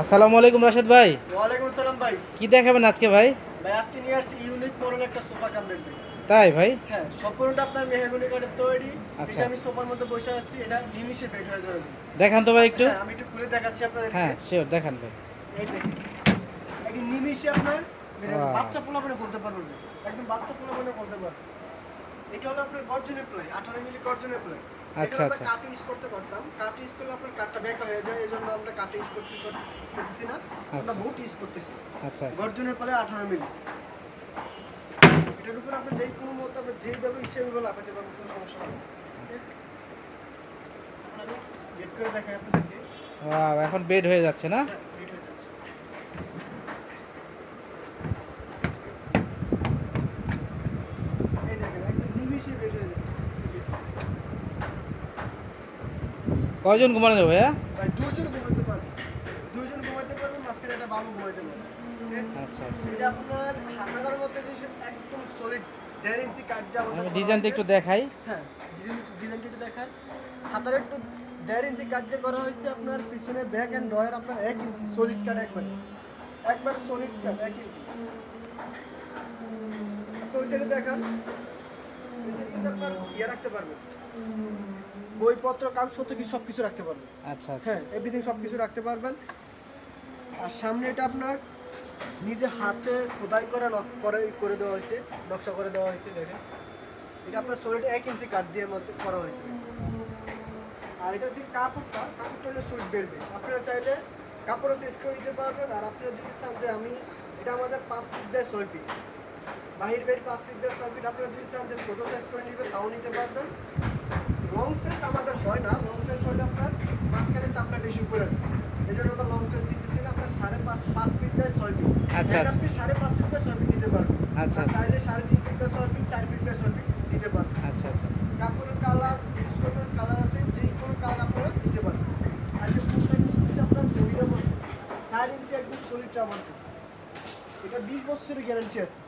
আসসালামু আলাইকুম রাশেদ ভাই। ওয়ালাইকুম আসসালাম ভাই। কি দেখাবেন আজকে ভাই? ভাই আজকে নিয়ে আসছি ইউনিক মডেল একটা সোফা কামড়ের ভাই তাই ভাই? হ্যাঁ সম্পূর্ণটা আপনার মেহগুনি কাঠের তৈরি। আচ্ছা। এটা আমি সোফার মধ্যে বসে আছি এটা নিমিশে বেড হয়ে যাবে। দেখান তো ভাই একটু। হ্যাঁ আমি একটু খুলে দেখাচ্ছি আপনাদের হ্যাঁ শিওর দেখান ভাই। এই দেখুন। একদম নিমিশে আপনার মানে বাচ্চা পোলা মানে বলতে পারবেন। একদম বাচ্চা পোলা মানে বলতে পারবেন। এটা হলো আপনার গর্জনের প্লাই আঠারো মিলি গর্জনের প্লাই। আচ্ছা, আচ্ছা। কাঠ ইউজ করতে পারতাম। কাঠ ইউজ করলে আপনার কাঠটা বেকা হয়ে যায় এই জন্য আমরা কাঠ ইউজ করতে করতেছি না। আমরা আচ্ছা। বুট ইউজ করতেছি। আচ্ছা আচ্ছা। গর্জনের পালে আঠারো মিলি। এটার উপর আপনি যেই কোনো মতো আপনি যেইভাবে ইচ্ছে ওইভাবে লাফাতে পারবেন কোনো সমস্যা হবে আছে? এখন বেড হয়ে যাচ্ছে না হ্যাঁ, ready হয়ে যাচ্ছে। এই দেখেন, একদম নিমিষে ready হয়ে যাচ্ছে। ঠিক আছে? কয়জন ঘুমানো যাবে ভাইয়া? ভাই, দুজন ঘুমাইতে পারবে। দুজন ঘুমাইতে পারবে, মাঝখানে একটা বাবু ঘুমাইতে পারবে। আচ্ছা আচ্ছা। এটা আপনার হাতাটার মধ্যে যে একদম solid দেড় ইঞ্চি কাঠ দিয়ে আমাদের আমি ডিজাইনটা একটু দেখাই। হ্যাঁ ডিজাইন- ডিজাইনটা একটু দেখান হাতার একটু দেড় ইঞ্চি কাঠ দিয়ে করা হয়েছে আপনার পিছনে ব্যাক অ্যান্ড ডয়ের আপনার এক ইঞ্চি সলিড কাঠ একবার। একবার সলিড কাঠ এক ইঞ্চি আপনি ওই সাইডে দেখান। ওই সাইডে কিন্তু আপনার ইয়ে রাখতে পারবেন বইপত্র কাগজপত্র কিছু সব কিছু রাখতে পারবেন। আচ্ছা আচ্ছা। হ্যাঁ এভরিথিং সব কিছু রাখতে পারবেন। আর সামনে এটা আপনার নিজে হাতে খোদাই করে করে করে দেওয়া হয়েছে নকশা করে দেওয়া হয়েছে দেখেন। এটা আপনার সলিড এক ইঞ্চি কাঠ দিয়ে মধ্যে করা হয়েছে। আর এটা হচ্ছে কাপড়টা কাপড়টা হলো সুইট বেলবে আপনারা চাইলে কাপড়ও চেঞ্জ করে দিতে পারবেন আর আপনারা যদি চান যে আমি এটা আমাদের পাঁচ ফিট বাই ছয় ফিট বাহির বাইর পাঁচ ফিট বাই ছয় ফিট আপনারা যদি চান যে ছোটো সাইজ করে নেবেন তাও নিতে পারবেন। লং সাইজ আমাদের হয় না লং সাইজ হলে আপনার মাঝখানে চাপটা বেশি উপরে আছে এই জন্য আমরা লং সাইজ দিতেছি আপনার সাড়ে পাঁচ পাঁচ ফিট বাই ছয় ফিট আচ্ছা, আচ্ছা। আপনি সাড়ে পাঁচ ফিট বাই ছয় ফিট নিতে পারবেন। আচ্ছা, আচ্ছা। চাইলে সাড়ে তিন ফিট বাই ছয় ফিট চার ফিট বাই ছয় ফিট নিতে পারবেন। আচ্ছা আচ্ছা। কাপড়ের কালার ইউজ করবেন কালার আছে যে কোনো কালার আপনারা নিতে পারবেন। আর যে ফুলটা ইউজ করছি আপনার সেমি ডাবল চার ইঞ্চি একদম সলিড আমার এটা বিশ বছরের গ্যারান্টি আছে।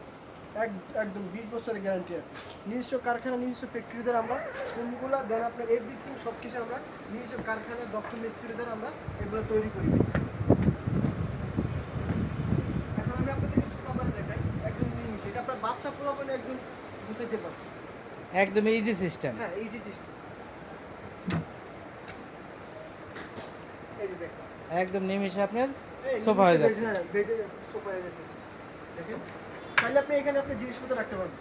একদম বিশ বছরের গ্যারান্টি আছে। নিজস্ব কারখানা নিজস্ব ফ্যাক্টরিদের আমরা কোনগুলো দেন আপনার এভরিথিং সব কিছু আমরা নিজস্ব কারখানা ডক্টর মিস্ত্রিদের আমরা এগুলো তৈরি করি। এখন আমি আপনাদেরকে সুপার দেখাই। একদম জিনিস এটা আপনার বাচ্চা পোলাপনে একদম বুঝাইতে পারবেন একদম ইজি সিস্টেম হ্যাঁ যে সিস্টেম এই যে দেখেন। একদম নিমিশে আপনার সোফা হয়ে যাচ্ছে। হ্যাঁ, সোফা হয়ে যাচ্ছে। দেখেন। তাহলে আপনি এখানে আপনি জিনিসপত্র রাখতে পারবেন।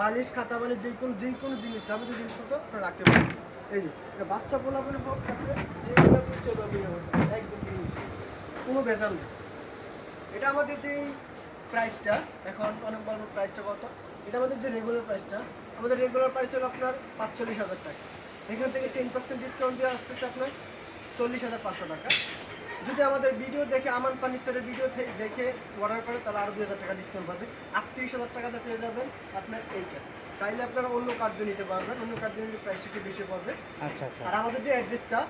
বালিশ, খাতা বালিশ যে কোনো যে কোনো জিনিস, যাবতীয় জিনিসপত্র আপনি রাখতে পারবেন। এই যে, এটা বাচ্চা বলা ইচ্ছে ওইভাবে ইয়ে। একদম কোনো ভেজাল নেই। এটা আমাদের যে প্রাইসটা এখন অনেক বড় প্রাইসটা কত? এটা আমাদের যে রেগুলার প্রাইসটা আমাদের রেগুলার প্রাইস হলো আপনার পাঁচচল্লিশ হাজার টাকা। এখান থেকে টেন পার্সেন্ট ডিসকাউন্ট দিয়ে আসতেছে আপনার চল্লিশ হাজার পাঁচশো টাকা। যদি আমাদের ভিডিও দেখে আমান ফার্নিচারের ভিডিও দেখে অর্ডার করে তাহলে আরও দুই হাজার টাকা ডিসকাউন্ট পাবে। আটত্রিশ হাজার টাকাতে পেয়ে যাবেন আপনার এইটা। চাইলে আপনারা অন্য কার্ড নিতে পারবেন অন্য কার্ড নিলে প্রাইস একটু বেশি পড়বে। আচ্ছা আচ্ছা। আর আমাদের যে অ্যাড্রেসটা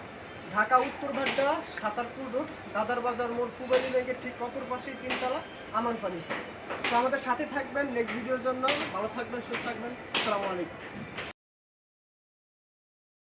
ঢাকা উত্তর ভাড্ডা সাতারপুর রোড দাদার বাজার মোড় ফুবালি ব্যাংকের ঠিক অপর পাশেই তিনতলা আমান ফার্নিচার তো আমাদের সাথে থাকবেন নেক্সট ভিডিওর জন্য। ভালো থাকবেন সুস্থ থাকবেন। আসসালামু আলাইকুম।